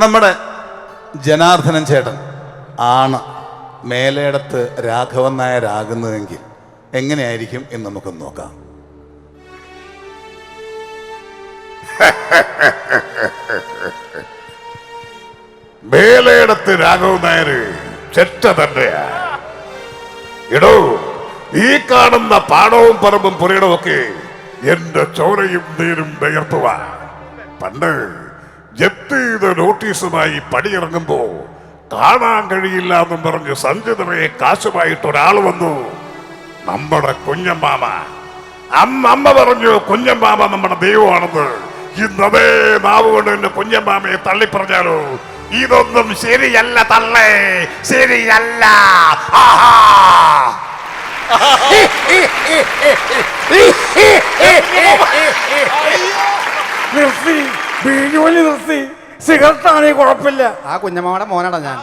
നമ്മുടെ ജനാർദ്ദനൻ ചേട്ടൻ ആണ് മേലയിടത്ത് രാഘവൻ നായരാകുന്നതെങ്കിൽ എങ്ങനെയായിരിക്കും എന്ന് നമുക്ക് നോക്കാം. മേലയിടത്ത് രാഘവൻ നായർ ചെറ്റ തന്നെയാ. ഇടോ ഈ കാണുന്ന പാടവും പറമ്പും പുരയിടവും ഒക്കെ എന്റെ ചോരയും നീരും വിയർത്തുക പണ്ട് ജപ്തി ചെയ്ത നോട്ടീസുമായി പടിയിറങ്ങുമ്പോ കാണാൻ കഴിയില്ല എന്നും പറഞ്ഞ് സഞ്ചി നിറയെ കാശുമായിട്ട് ഒരാൾ വന്നു. നമ്മുടെ കുഞ്ഞമ്മാമ. അന്ന് അമ്മ പറഞ്ഞു കുഞ്ഞമ്മാമ നമ്മുടെ ദൈവമാണെന്ന്. ഇന്നതേ നാവ് കൊണ്ട് എന്റെ കുഞ്ഞമ്മാമയെ തള്ളിപ്പറഞ്ഞാലോ? ഇതൊന്നും ശരിയല്ല തള്ളേ ശരിയല്ല. ആഹാ. നിർത്തി ബീജോലി നിർത്തി. സിഗരറ്റ് ആണെങ്കിൽ കുഴപ്പമില്ല. ആ കുഞ്ഞമ്മയുടെ മോനാടാ ഞാൻ.